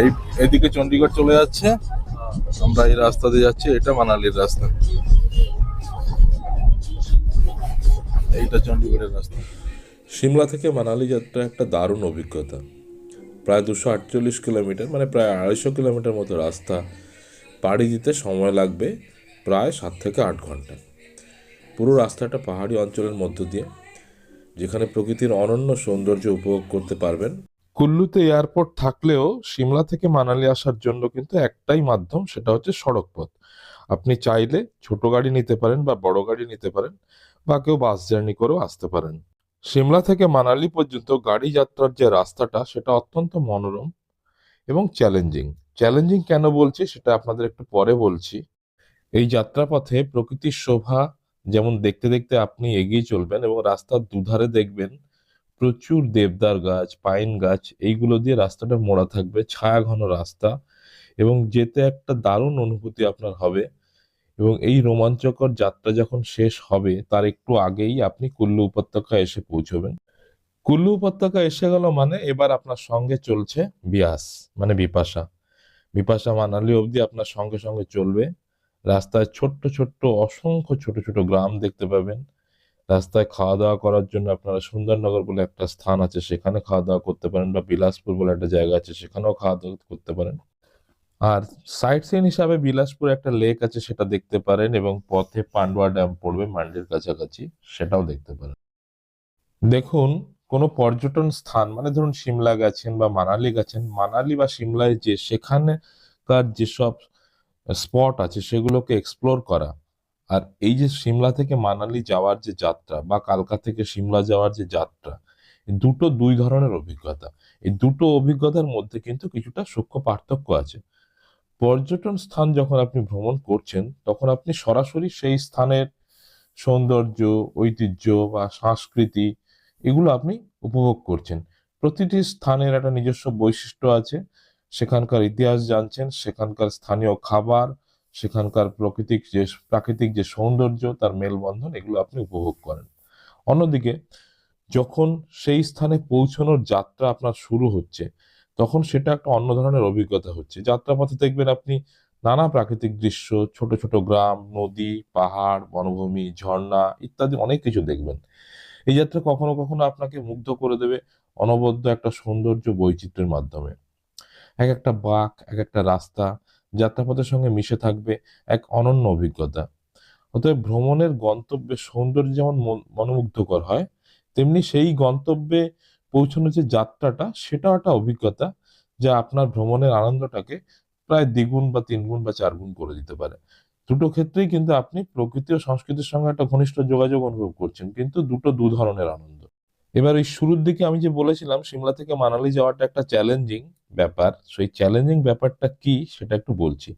এই এদিকে চণ্ডীগড় চলে যাচ্ছে। আমরা এই রাস্তা দিয়ে যাচ্ছি, এটা মানালির রাস্তা। এইটা চণ্ডীগড়ের রাস্তা। সিমলা থেকে মানালি যাত্রা একটা দারুণ অভিজ্ঞতা। প্রায় দুশো আটচল্লিশ কিলোমিটার মানে প্রায় আড়াইশো কিলোমিটার মতো রাস্তা। পাড়ি দিতে সময় লাগবে প্রায় সাত থেকে আট ঘণ্টা। পুরো রাস্তাটা পাহাড়ি অঞ্চলের মধ্য দিয়ে, যেখানে প্রকৃতির অনন্য সৌন্দর্য উপভোগ করতে পারবেন। কুল্লুতে এয়ারপোর্ট থাকলেও সিমলা থেকে মানালি আসার জন্য কিন্তু একটাই মাধ্যম, সেটা হচ্ছে সড়ক পথ আপনি চাইলে ছোট গাড়ি নিতে পারেন বা বড় গাড়ি নিতে পারেন বা কেউ বাস জার্নি করেও আসতে পারেন। সিমলা থেকে মানালি পর্যন্ত গাড়ি যাত্রার যে রাস্তাটা, সেটা অত্যন্ত মনোরম এবং চ্যালেঞ্জিং চ্যালেঞ্জিং কেন বলছি, সেটা আপনাদের একটু পরে বলছি। এই যাত্রাপথে প্রকৃতির শোভা যেমন দেখতে দেখতে আপনি এগিয়ে চলবেন এবং রাস্তার দুধারে দেখবেন প্রচুর দেবদার গাছ, পাইন গাছ, এইগুলো দিয়ে রাস্তাটা মোড়া থাকবে, ছায়া ঘন রাস্তা এবং যেতে একটা দারুণ অনুভূতি আপনার হবে এবং এই রোমাঞ্চকর যাত্রা যখন শেষ হবে, তার একটু আগেই আপনি কুল্লু উপত্যকা এসে পৌঁছবেন। কুল্লু উপত্যকা এসে গেল মানে এবার আপনার সঙ্গে চলছে বিয়াস মানে বিপাশা। বিপাশা মানালি অবধি আপনার সঙ্গে সঙ্গে চলবে। রাস্তায় ছোট্ট ছোট্ট, অসংখ্য ছোট ছোট গ্রাম দেখতে পাবেন। রাস্তায় খাওয়া দাওয়া করার জন্য আপনারা সুন্দরনগর বলে একটা স্থান আছে, সেখানে খাওয়া দাওয়া করতে পারেন বা বিলাসপুর বলে একটা জায়গা আছে, সেখানেও খাওয়া দাওয়া করতে পারেন। আর সাইট সিন হিসাবে বিলাসপুর একটা লেক আছে, সেটা দেখতে পারেন এবং পথে পান্ডুয়া ড্যাম পড়বে মান্ডির কাছাকাছি, সেটাও দেখতে পারেন। দেখুন, কোনো পর্যটন স্থান মানে ধরুন সিমলা গেছেন বা মানালি গেছেন, মানালি বা সিমলায় যে সেখানকার যেসব স্পট আছে, সেগুলোকে এক্সপ্লোর করা। আর এই যে সিমলা থেকে মানালি যাওয়ার যে যাত্রা বা কালকা থেকে সিমলা যাওয়ার যে যাত্রা দুটো দুই ধরনের অভিজ্ঞতা। এই দুটো অভিজ্ঞতার মধ্যে কিন্তু কিছুটা সূক্ষ্ম পার্থক্য আছে। পর্যটন স্থান যখন আপনি ভ্রমণ করছেন, তখন আপনি সরাসরি সেই স্থানের সৌন্দর্য, ঐতিহ্য বা সংস্কৃতি এগুলো আপনি উপভোগ করছেন। প্রতিটি স্থানের একটা নিজস্ব বৈশিষ্ট্য আছে। সেখানকার ইতিহাস জানছেন, সেখানকার স্থানীয় খাবার সেখানকার প্রাকৃতিক যে প্রাকৃতিক যে সৌন্দর্য, তার মেলবন্ধন, এগুলো আপনি উপভোগ করেন। অন্যদিকে, যখন সেই স্থানে পৌঁছানোর যাত্রা আপনার শুরু হচ্ছে, তখন সেটা একটা অন্য ধরনের অভিজ্ঞতা হচ্ছে। যাত্রাপথে দেখবেন আপনি নানা প্রাকৃতিক দৃশ্য, ছোট ছোট গ্রাম, নদী, পাহাড়, বনভূমি, ঝর্ণা ইত্যাদি অনেক কিছু দেখবেন। এই যাত্রা কখনো কখনো আপনাকে মুগ্ধ করে দেবে অনবদ্য একটা সৌন্দর্য বৈচিত্র্যের মাধ্যমে। এক একটা বাঁক, এক একটা রাস্তা যাত্রাপথের সঙ্গে মিশে থাকবে এক অনন্য অভিজ্ঞতা। অতএব ভ্রমণের গন্তব্যে সৌন্দর্য যেমন মন- মনোমুগ্ধকর হয়, তেমনি সেই গন্তব্যে পৌঁছানোর যে যাত্রাটা, সেটাও একটা অভিজ্ঞতা যা আপনার ভ্রমণের আনন্দটাকে প্রায় দ্বিগুণ বা তিনগুণ বা চারগুণ করে দিতে পারে। দুটো ক্ষেত্রেই কিন্তু আপনি প্রকৃতি ও সংস্কৃতির সঙ্গে একটা ঘনিষ্ঠ যোগাযোগ অনুভব করছেন, কিন্তু দুটো দু ধরনের আনন্দ। এবার ওই শুরুর দিকে আমি যে বলেছিলাম, সিমলা থেকে মানালি যাওয়াটা একটা চ্যালেঞ্জিং ব্যাপার। সেই চ্যালেঞ্জিং ব্যাপারটা কি সেটা একটু বলছি।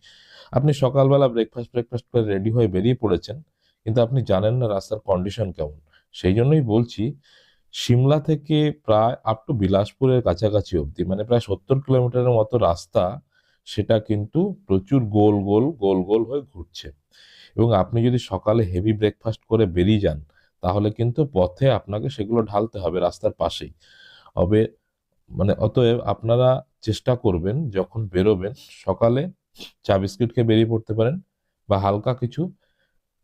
আপনি সকালবেলা ব্রেকফাস্ট ব্রেকফাস্ট করে রেডি হয়ে বেরিয়ে পড়েছেন, কিন্তু আপনি জানেন না রাস্তার কন্ডিশন কেমন। সেই জন্যই বলছি, সিমলা থেকে প্রায় আপ টু বিলাসপুরের কাছাকাছি অবধি মানে প্রায় সত্তর কিলোমিটারের মতো রাস্তা, সেটা কিন্তু প্রচুর গোল গোল গোল গোল হয়ে ঘুরছে। এবং আপনি যদি সকালে হেভি ব্রেকফাস্ট করে বেরিয়ে যান তাহলে কিন্তু পথে আপনাকে সেগুলো ঢালতে হবে রাস্তার পাশেই। হবে মানে অতএব আপনারা চেষ্টা করবেন যখন বেরোবেন সকালে চা বিস্কিট খেয়ে বেরিয়ে পড়তে পারেন বা হালকা কিছু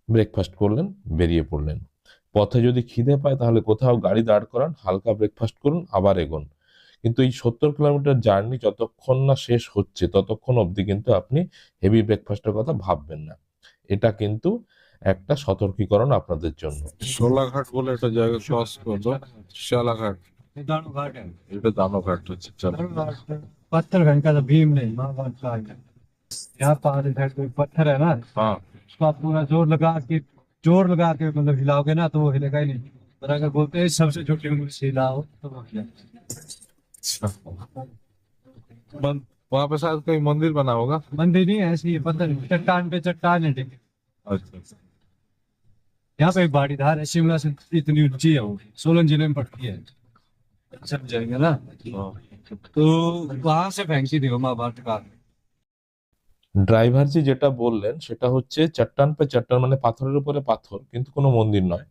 ব্রেকফাস্ট করলেন, বেরিয়ে পড়লেন। পথে যদি খিদে পায় তাহলে কোথাও গাড়ি দাঁড় করান, হালকা ব্রেকফাস্ট করুন, আবার এগোন। কিন্তু এই সত্তর কিলোমিটার জার্নি যতক্ষণ না শেষ হচ্ছে, ততক্ষণ অবধি কিন্তু আপনি হেভি ব্রেকফাস্টের কথা ভাববেন না। এটা কিন্তু একটা সতর্কীকরণ আপনাদের জন্য সোলাঘাট বলে একটা জায়গা ক্রস করলো শালাঘাট ये दाणू घाट है এটা দানোঘাট হচ্ছে চলো दाणू घाट पत्थर घाट का था भीम नहीं महाभारत का है यहाँ पहाड़ी साइड पे पत्थर है ना হ্যাঁ उसको आप पूरा जोर लगा के जोर लगा के मतलब हिलाओगे ना तो वो हिलेगा ही नहीं और अगर बोलते हैं सबसे छोटी उंगली से हिलाओ तो वो हिलेगा अच्छा मन- वहाँ पे शायद कोई मंदिर बना होगा मंदिर नहीं है ऐसी है पत्थर चट्टान पे चट्टान है ठीक है अच्छा यहाँ पे एक बाड़ी धार है शिमला से इतनी ऊंची है वो सोलन जिले में पड़ती है सब जाएंगे ना हाँ। तो वहां से फेंकी थी वो महाभारत का ড্রাইভার জি যেটা বললেন সেটা হচ্ছে চট্টান পে চট্টান মানে পাথরের উপরে পাথর কিন্তু কোনো মন্দির নয়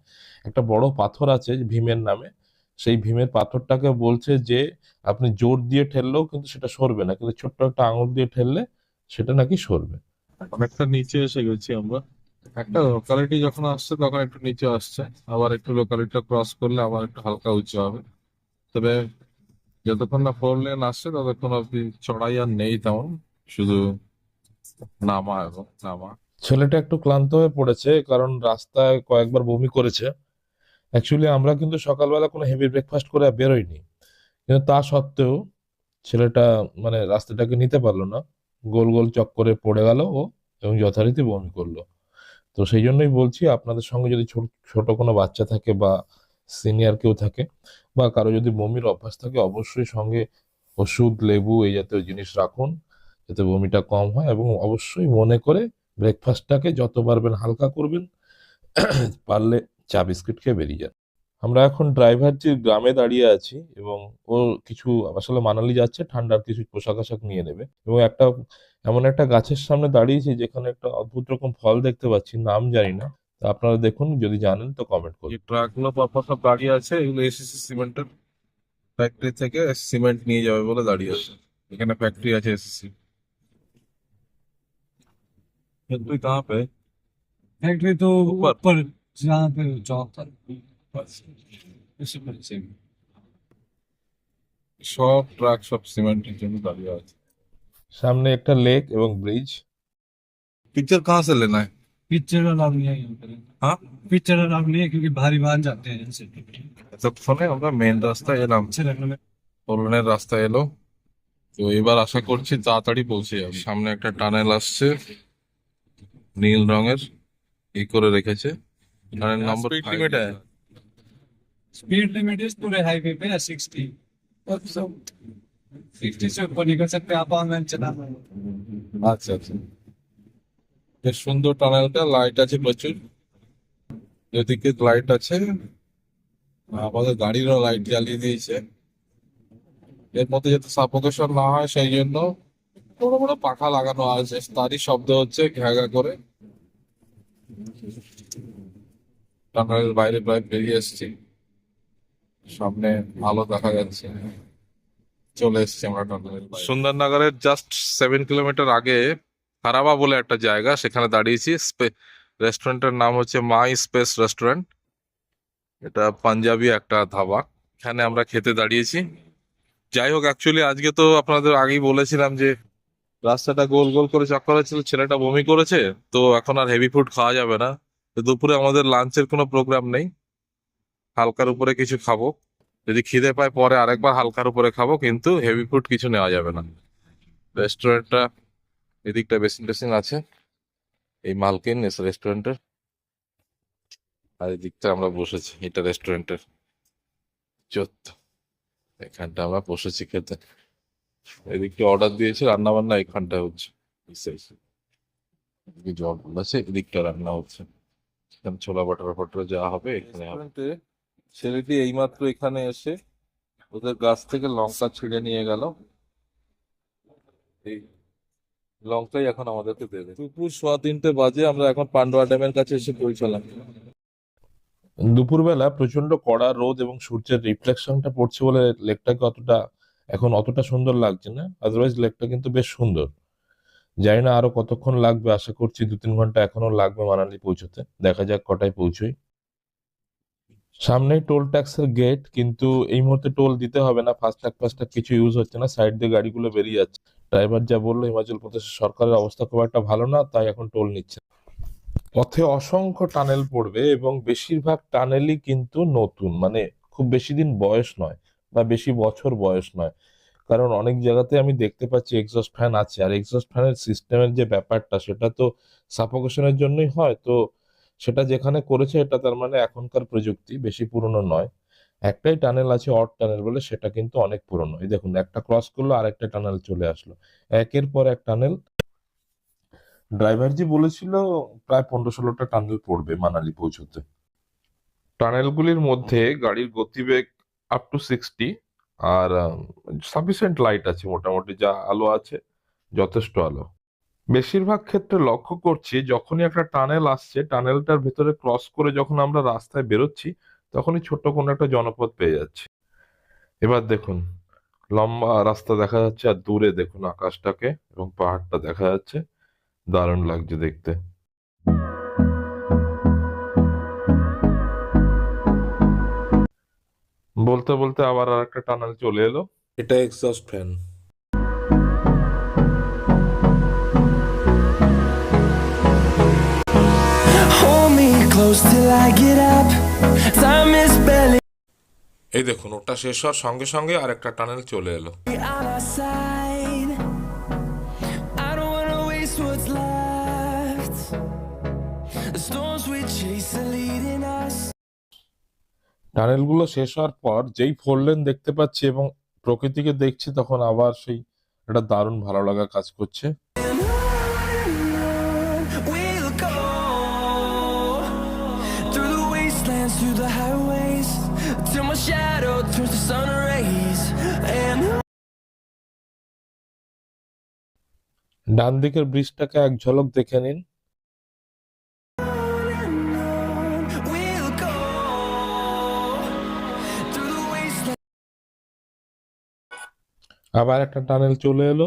একটা বড় পাথর আছে ভীমের নামে সেই ভীমের পাথরটাকে বলছে যে আপনি জোর দিয়ে ঠেললেও কিন্তু সেটা সরবে না কিন্তু ছোট্ট একটা আঙুল দিয়ে ঠেললে সেটা নাকি সরবে অনেকটা নিচে এসে গেছি আমরা একটা লোকালিটি যখন আসছে, তখন একটু নিচে আসছে। আবার একটু লোকালিটিটা ক্রস করলে আবার একটু হালকা উঁচু হবে। তবে যতক্ষণ না ফোর লেন আসছে, ততক্ষণ অব্দি চড়াই আর নেই তেমন। শুধু নামা এবং নামা। ছেলেটা একটু ক্লান্ত হয়ে পড়েছে, কারণ রাস্তায় কয়েকবার বমি করেছে। অ্যাকচুয়ালি আমরা কিন্তু সকালবেলা কোনো হেভি ব্রেকফাস্ট করে বেরোইনি। কিন্তু তা সত্ত্বেও ছেলেটা মানে রাস্তাটাকে নিতে পারল না। গোল গোল চক্করে পড়ে গেল ও এবং যথারীতি বমি করল। তো সেই জন্যই বলছি, আপনাদের সঙ্গে যদি ছোট কোনো বাচ্চা থাকে বা সিনিয়র কেউ থাকে বা কারও যদি বমির অভ্যাস থাকে, অবশ্যই সঙ্গে ওষুধ, লেবু এই জাতীয় জিনিস রাখুন যাতে বমিটা কম হয় এবং অবশ্যই মনে করে ব্রেকফাস্টটাকে যত পারবেন হালকা করবেন, পারলে চা বিস্কিট খেয়ে বেরিয়ে যান। আমরা এখন ড্রাইভারজির গ্রামে দাঁড়িয়ে আছি এবং ও কিছু আসলে মানালি যাচ্ছে ঠান্ডার কিছু পোশাক আশাক নিয়ে নেবে এবং একটা এমন একটা গাছের সামনে দাঁড়িয়েছি যেখানে একটা অদ্ভুত রকম ফল দেখতে পাচ্ছি নাম জানি না তা আপনারা দেখুন যদি জানেন তো কমেন্ট করুন এই ট্রাকগুলো পরপর সব দাঁড়িয়ে আছে এগুলো এসএসসি সিমেন্টের ফ্যাক্টরি থেকে সিমেন্ট নিয়ে যাবে বলে দাঁড়িয়ে আছে এখানে ফ্যাক্টরি আছে এসএসসি তুই कहाँ पे फैक्ट्री तो ऊपर। ऊपर जहाँ पे जॉब था उसी पर से সব ট্রাক সব সিমেন্টের জন্য দাঁড়িয়ে আছে সামনে একটা লেক এবং ব্রিজ पिक्चर कहाँ से लेना है पिक्चर अलाउ नहीं है यहाँ पर हाँ पिक्चर अलाउ नहीं है क्योंकि भारी वाहन जाते हैं यहाँ से এতক্ষণে আমরা মেন রাস্তায় এলাম अच्छे लगने में ফোরলেনের রাস্তা এলো তো এবার আশা করছি তাড়াতাড়ি পৌঁছে যাবে সামনে একটা টানেল আসছে নীল রঙের এই করে রেখেছে tunnel number speed speed limit limit है। स्पीड लिमिट इस पूरे हाईवे पे है सिक्सटी और सब सिक्सटी से ऊपर निकल सकते हैं आप ऑनलाइन चला আচ্ছা আচ্ছা বেশ সুন্দর টানেলটা লাইট আছে প্রচুর এদিকে লাইট আছে আমাদের গাড়িরও লাইট জ্বালিয়ে দিয়েছে এর মধ্যে যাতে সাফোকেশন না হয় সেই জন্য বড় বড় পাখা লাগানো আছে তারই শব্দ হচ্ছে ঘ্যাঘা করে টানেলের বাইরে প্রায় বেরিয়ে এসেছি সামনে ভালো দেখা যাচ্ছে। চলে এসেছি আমরা সুন্দরনগরের জাস্ট সেভেন কিলোমিটার আগে হারাবা বলে একটা জায়গা, সেখানে দাঁড়িয়েছি। রেস্টুরেন্টের নাম হচ্ছে মাই স্পেস রেস্টুরেন্ট এটা পাঞ্জাবি একটা ধাবা। এখানে আমরা খেতে দাঁড়িয়েছি। যাই হোক অ্যাকচুয়ালি আজকে তো আপনাদের আগেই বলেছিলাম যে রাস্তাটা গোল গোল করে চক্কর হচ্ছিল ছেলেটা বমি করেছে, তো এখন আর হেভি ফুড খাওয়া যাবে না। দুপুরে আমাদের লাঞ্চের কোনো প্রোগ্রাম নেই। হালকার উপরে কিছু খাব। যদি খিদে পায় পরে আরেকবার হালকার উপরে খাব, কিন্তু হেভি ফুড কিছু নেওয়া যাবে না। রেস্টুরেন্টটা এদিকটা বেসিন টেসিন আছে। এই মালকিন রেস্টুরেন্টের আর এদিকটা আমরা বসেছি, এটা রেস্টুরেন্টের চোদ্দ এখানটা আমরা বসেছি খেতে। এদিকটা অর্ডার দিয়েছি রান্না বান্না এখানটা হচ্ছে। জল আছে, এদিকটা রান্না হচ্ছে। ছোলা, বাটার ফটরে যা হবে এখানে ছেলেটি এইমাত্র এখানে এসে ওদের গাছ থেকে লঙ্কা ছিঁড়ে নিয়ে গেল। লঙ্কাই এখন আমাদেরকে দেবে। দুপুর সোয়া তিনটে বাজে, আমরা এখন পান্ডুয়া ড্যামের কাছে এসে পৌঁছালাম। দুপুরবেলা প্রচণ্ড কড়া রোদ এবং সূর্যের রিফ্লেকশনটা পড়ছে বলে লেকটাকে অতটা, এখন অতটা সুন্দর লাগছে না। আদারওয়াইজ লেকটা কিন্তু বেশ সুন্দর। জানি না আরও কতক্ষণ লাগবে, আশা করছি দু তিন ঘণ্টা এখনও লাগবে মানালি পৌঁছতে। দেখা যাক কটায় পৌঁছই। সামনেই টোল ট্যাক্সের গেট কিন্তু এই মুহূর্তে টোল দিতে হবে না। ফাস্ট্যাগ ফাস্ট্যাগ কিছু ইউজ হচ্ছে না। সাইড দিয়ে গাড়িগুলো বেরিয়ে যাচ্ছে। ড্রাইভার যা বলল হিমাচল প্রদেশের সরকারের অবস্থা খুব একটা ভালো না, তাই এখন টোল নিচ্ছে। পথে অসংখ্য টানেল পড়বে এবং বেশিরভাগ টানেলই কিন্তু নতুন। মানে খুব বেশি দিন বয়স নয় বা বেশি বছর বয়স নয়। কারণ অনেক জায়গাতে আমি দেখতে পাচ্ছি এক্সস্ট ফ্যান আছে। আর এক্সস্ট ফ্যানের সিস্টেমের যে ব্যাপারটা, সেটা তো সাফোকেশনের জন্যই হয়। তো সেটা যেখানে করেছে এটা তার মানে এখনকার প্রযুক্তি বেশি পুরনো নয়। একটাই টানেল আছে অট টানেল বলে, সেটা কিন্তু অনেক পুরনো। এই দেখুন, একটা ক্রস করল, আরেকটা টানেল চলে আসলো। একের পর এক টানেল। ড্রাইভারজি বলেছিল, প্রায় পনেরো ষোলোটা টানেল পড়বে মানালি পৌঁছতে। টানেলগুলির মধ্যে গাড়ির গতিবেগ আপ টু সিক্সটি আর সাফিসিয়েন্ট লাইট আছে, মোটামুটি যা আলো আছে, যথেষ্ট আলো। বেশিরভাগ ক্ষেত্রে লক্ষ্য করছি, যখনই একটা টানেল আসছে, টানেলটার ভেতরে ক্রস করে যখন আমরা রাস্তায় বেরোচ্ছি, তখনই ছোট্ট কোনো একটা জনপদ পেয়ে যাচ্ছি। এবার দেখুন, লম্বা রাস্তা দেখা যাচ্ছে আর দূরে দেখুন আকাশটাকে এবং পাহাড়টা দেখা যাচ্ছে। দারুণ লাগছে দেখতে। বলতে বলতে আবার আর একটা টানেল চলে এলো। এটা exhaust fan close till I get up. Time is barely এই দেখুন ওটা শেষ হওয়ার সঙ্গে সঙ্গে আর একটা টানেল চলে এলো on our side. I don't wanna waste what's left. The storms we chase are leading us. টানেলগুলো শেষ হওয়ার পর যেই ফোর লেন দেখতে পাচ্ছি এবং প্রকৃতিকে দেখছি তখন আবার সেই একটা দারুণ ভালো লাগা কাজ করছে ডান দিকের ব্রিজটাকে এক ঝলক দেখে নিন। আবার একটা টানেল চলে এলো।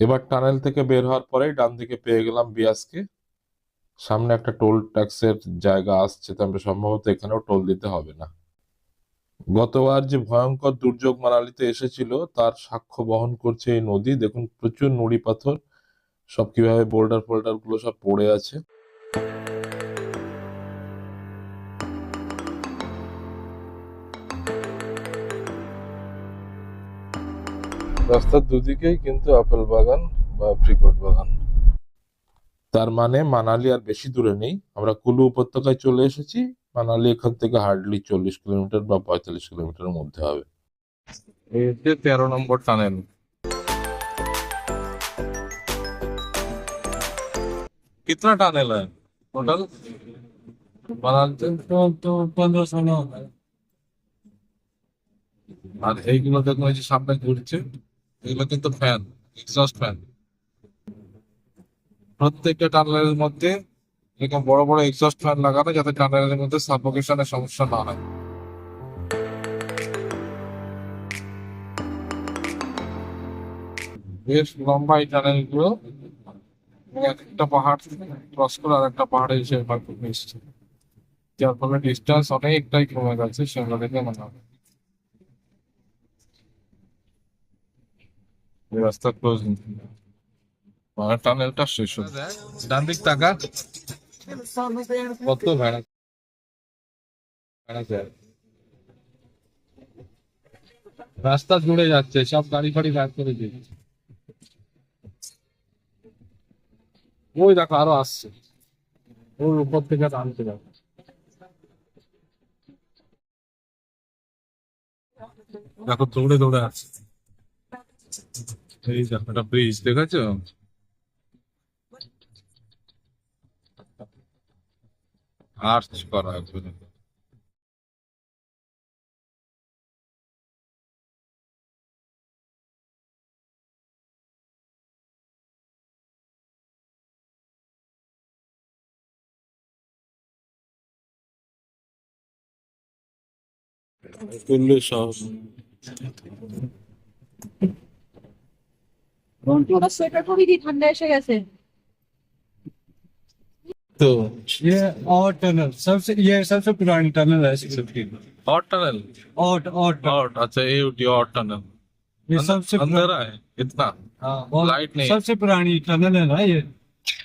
এবার টানেল থেকে বের হওয়ার পরেই ডান দিকে পেয়ে গেলাম বিয়াসকে। সামনে একটা টোল ট্যাক্সের জায়গা আসছে, তবে সম্ভবত এখানেও টোল দিতে হবে না। গতবার যে ভয়ঙ্কর দুর্যোগ মানালিতে এসেছিল, তার সাক্ষ্য বহন করছে এই নদী। দেখুন, প্রচুর নুড়ি পাথর, সব কীভাবে বোল্ডার ফোল্ডারগুলো সব পড়ে আছে। রাস্তার দুদিকেই কিন্তু আপেল বাগান বা অ্যাপ্রিকট বাগান তার মানে মানালি আর বেশি দূরে নেই আমরা কুলু উপত্যকায় চলে এসেছি মানালি এখান থেকে হার্ডলি চল্লিশ কিলোমিটার বা পঁয়তাল্লিশ কিলোমিটারের মধ্যে হবে এই যে তেরো নম্বর টানেল कितना टनल है टोटल বানাতে तो तो पंद्रह सोलह আর এইগুলো দেখুন এই যে সামনে ঘুরছে এগুলো কিন্তু ফ্যান এক্সস্ট ফ্যান প্রত্যেকটা টানেলের মধ্যে এরকম বড় বড় এক্সস্ট ফ্যান লাগানো যাতে টানেলের মধ্যে সাফোকেশনের সমস্যা না হয়। বেশ লম্বা এই টানেলগুলো একটা পাহাড় ক্রস করে আর একটা পাহাড়ে এসে পারফেক্ট মিশছে যার ফলে ডিস্টেন্স অনেকটাই কমে গেছে, সেগুলো দেখে মনে হবে। রাস্তা ক্লোজ মানে টানেলটা শেষ হলো ডান দিক টাকা কত ভাড়া? ভাড়া রাস্তা জুড়ে যাচ্ছে সব গাড়ি ফাড়ি ব্যাক করে দিয়েছে ওই দেখো আরও আসছে। ওর উপর থেকে টানতে যাবে দেখো দৌড়ে দৌড়ে আসছে। এই দেখো একটা ব্রিজ দেখেছ? আর্চ করা একদম ওটা সোয়েটার পরে দি ঠান্ডা এসে গেছে তো ये और टनल सबसे ये सबसे पुरानी टनल है सिक्स फिफ्टी और टनल और और टनल और अच्छा ये उठी और टनल ये सबसे पुरानी अंधेरा है इतना हाँ बहुत- लाइट नहीं। सबसे पुरानी टनल है ना ये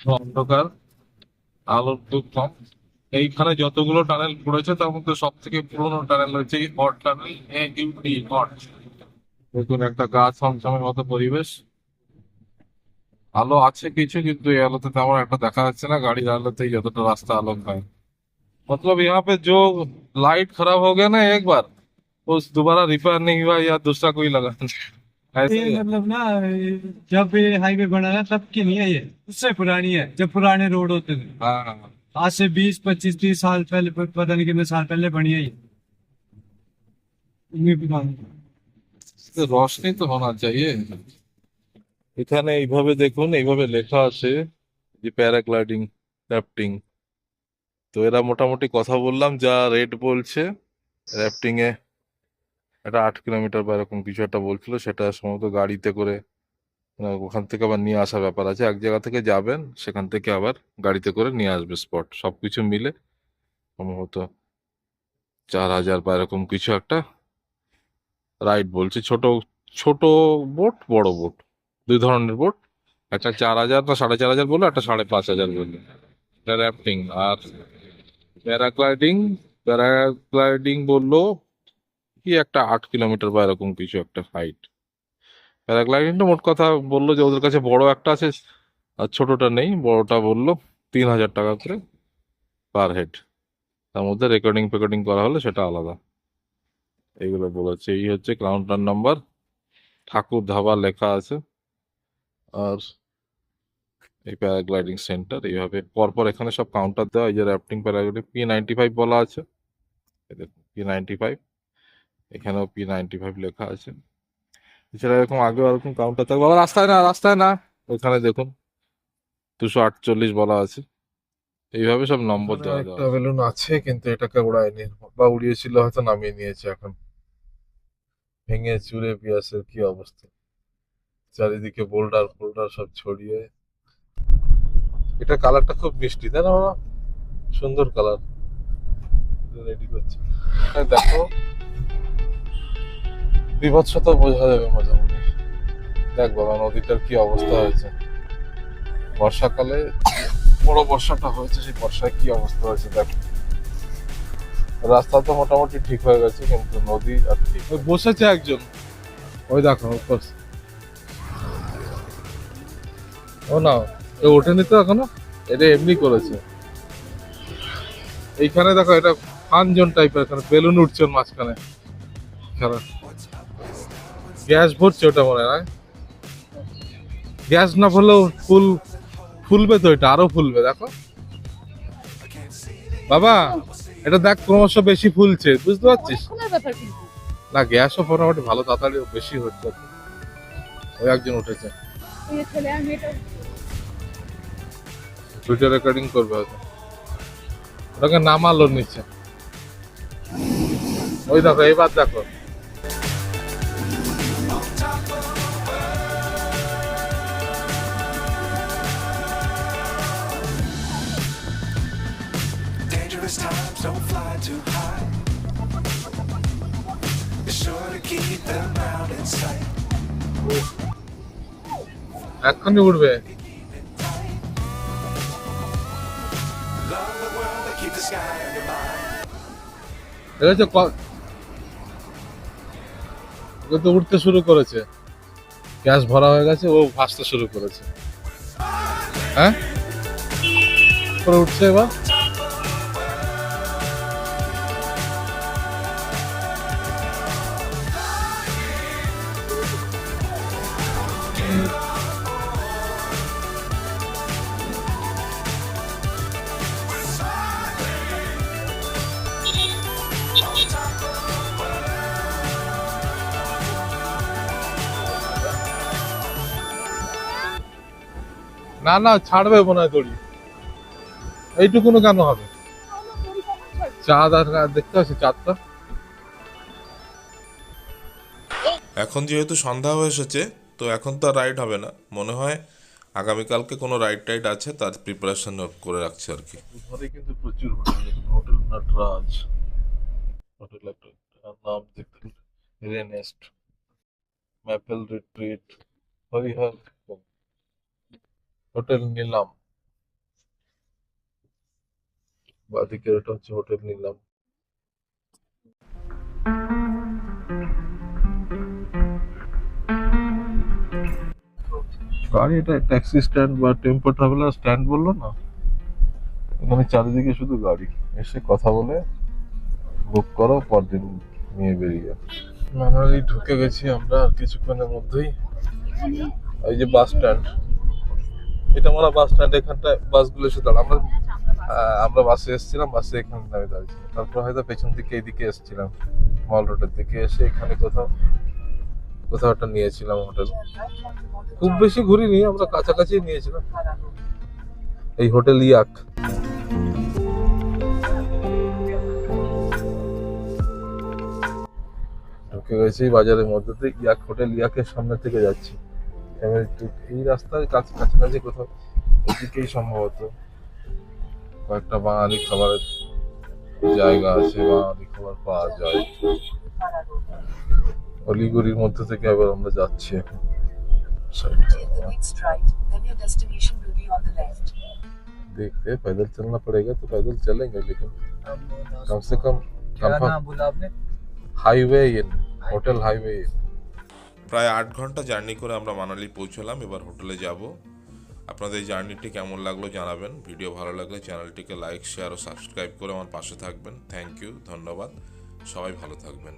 অন্ধকার আলোর খুব কম এইখানে যতগুলো টানেল পড়েছে তার মধ্যে সব থেকে পুরোনো টানেল হচ্ছে এই হট টানেল এ ইউটি হট দেখুন একটা গাছ ছমছমের মতো পরিবেশ আলো আছে কিছু কিন্তু এই আলোতে তেমন একটা দেখা যাচ্ছে না গাড়ির আলোতেই যতটা রাস্তা আলো হয় मतलब यहाँ पे जो लाइट खराब हो गया ना एक बार वो दोबारा रिपेयर नहीं हुआ या दूसरा कोई लगा ऐसे ही ये है। मतलब ना ये जब ये हाईवे बना है तब की नहीं है ये उससे पुरानी है जब पुराने रोड होते थे हाँ हाँ आज से बीस पच्चीस तीस साल पहले पता नहीं कितने साल पहले बनी है ये इतनी पुरानी তো রশনি তো হোনা চাইয়ে এখানে এইভাবে দেখুন, এইভাবে লেখা আছে যে প্যারাগ্লাইডিং র্যাফটিং তো এরা মোটামুটি কথা বললাম, যা রেট বলছে র্যাফটিং এ এটা আট কিলোমিটার বা এরকম কিছু একটা বলছিল, সেটা সম্ভবত গাড়িতে করে মানে ওখান থেকে আবার নিয়ে আসার ব্যাপার আছে। এক জায়গা থেকে যাবেন, সেখান থেকে আবার গাড়িতে করে নিয়ে আসবে স্পট। সব কিছু মিলে সম্ভবত চার হাজার বা এরকম কিছু একটা রাইড বলছে। ছোট ছোট বোট, বড় বোট। দুই ধরনের বোট একটা চার হাজার বা সাড়ে চার হাজার বলল, একটা সাড়ে পাঁচ হাজার বলল। এটা আর প্যারাগ্লাইডিং প্যারাগ্লাইডিং বলল কি একটা আট কিলোমিটার বা এরকম কিছু একটা হাইট প্যারাগ্লাইডিংটা মোট কথা বলল যে ওদের কাছে বড় একটা আছে, আর ছোটোটা নেই, বড়টা বলল তিন হাজার টাকা করে পার হেড তার মধ্যে রেকর্ডিং ফেকর্ডিং করা হলে সেটা আলাদা। এইগুলো বলেছে। এই হচ্ছে কাউন্টার নাম্বার ঠাকুর ধাবা লেখা আছে। আর এই প্যারাগ্লাইডিং সেন্টার এইভাবে পরপর এখানে সব কাউন্টার দেওয়া এই যে rafting paragliding P ninety five বলা আছে। পি নাইনটি ফাইভ এখানেও পি নাইনটি ফাইভ লেখা আছে। এছাড়া এরকম আগেও এরকম কাউন্টার থাকবে। বাবা রাস্তায় না রাস্তায় না ওখানে দেখুন দুশো আটচল্লিশ বলা আছে। এইভাবে সব নম্বর দেওয়া একটা বেলুন আছে। কিন্তু এটাকে উড়ায়নি বা উড়িয়েছিল হয়তো নামিয়ে নিয়েছে এখন। ভেঙে চুরে পিয়াসের কি অবস্থা? চারিদিকে বোল্ডার ফোল্ডার সব ছড়িয়ে। এটা কালারটা খুব মিষ্টি, তাই না? সুন্দর কালার। রেডি করছে। দেখো, বিভৎসতা বোঝা যাবে মোটামুটি। দেখ বাবা, নদীটার কি অবস্থা হয়েছে। বর্ষাকালে বড় বর্ষাটা হয়েছে, সেই বর্ষায় কি অবস্থা হয়েছে, দেখ। রাস্তা তো মোটামুটি ঠিক হয়ে গেছে, কিন্তু নদী আর ঠিক বসেছে একজন। ওই দেখো ও না এ ওঠেনি তো এখনও? এটা এমনি করেছে। এইখানে দেখো এটা ফান জোন টাইপের এখানে বেলুন উঠছে মাঝখানে। গ্যাস ভরছে ওটা মনে হয় গ্যাস না ভরলেও ফুল ফুলবে তো এটা আরও ফুলবে দেখো। বাবা এটা দেখ ক্রমশ বেশি ফুলছে বুঝতে পারছিস? না গ্যাসও মোটামুটি ভালো তাড়াতাড়ি বেশি হচ্ছে। ওই একজন উঠেছে। ভিডিও রেকর্ডিং করবে হয়তো। ওটাকে নামাল নিচ্ছে ওই দেখো এইবার দেখো। এক্ষুনি উঠবে। দেখেছ তো উঠতে শুরু করেছে। গ্যাস ভরা হয়ে গেছে, ও ভাসতে শুরু করেছে। হ্যাঁ? উঠছে এবার? না ছাড়বে মনে হয় দড়ি এইটুকুনো কেন হবে? চাঁদ আর দেখতে পাচ্ছি চাঁদটা এখন যেহেতু সন্ধ্যা হয়ে এসেছে তো এখন তো রাইড হবে না। মনে হয় আগামীকালকে কোনো রাইড টাইড আছে তার প্রিপারেশন করে রাখছে আর কি। ঘরে কিন্তু প্রচুর হোটেল নটরাজ। হোটেল একটা নাম দেখতে Renest maple retreat Harihar. Hotel Nilam. বাদিকের এটা হচ্ছে হোটেল নিলাম। গাড়ি এটা ট্যাক্সি স্ট্যান্ড বা টেম্পো ট্রাভেলার স্ট্যান্ড বলল না? এখানে চারিদিকে শুধু গাড়ি। এসে কথা বলে বুক করো, পরদিন নিয়ে বেরিয়ে মানালি ঢুকে গেছি আমরা কিছুক্ষণের মধ্যেই। এই যে বাস স্ট্যান্ড এটা আমরা বাস স্ট্যান্ড এখানটায় বাসগুলো এসে দাঁড়া আমরা আমরা বাসে এসেছিলাম বাসে এখানে নামে দাঁড়িয়েছিলাম। তারপর হয়তো পেছন দিকে এইদিকে এসেছিলাম। মল রোডের দিকে এসে এখানে কোথাও কোথাও একটা নিয়েছিলাম হোটেল খুব বেশি ঘুরিনি, আমরা কাছাকাছি নিয়েছিলাম। এই হোটেল ইয়াক। ঢুকে গেছি বাজারের মধ্যে, ইয়াক হোটেল ইয়াকের সামনে থেকে যাচ্ছি। ফ্যামিলি ট্রিপ এই রাস্তার কাছ কাছাকাছি কোথাও এদিকেই সম্ভবত কয়েকটা বাঙালি খাবারের জায়গা আছে বাঙালি খাবার পাওয়া যায় অলিগলির মধ্যে থেকে এবার আমরা যাচ্ছি এখন Side Take the next right, then your destination will be on the left. देखते हैं पैदल चलना पड़ेगा तो पैदल चलेंगे लेकिन कम से कम कंफर्म बोला आपने highway inn hotel highway inn প্রায় আট ঘণ্টা জার্নি করে আমরা মানালি পৌঁছলাম, এবার হোটেলে যাব। আপনাদের জার্নিটি কেমন লাগল জানাবেন। ভিডিও ভালো লাগলে চ্যানেলটিকে লাইক, শেয়ার ও সাবস্ক্রাইব করে আমার পাশে থাকবেন। থ্যাংক ইউ, ধন্যবাদ। সবাই ভালো থাকবেন।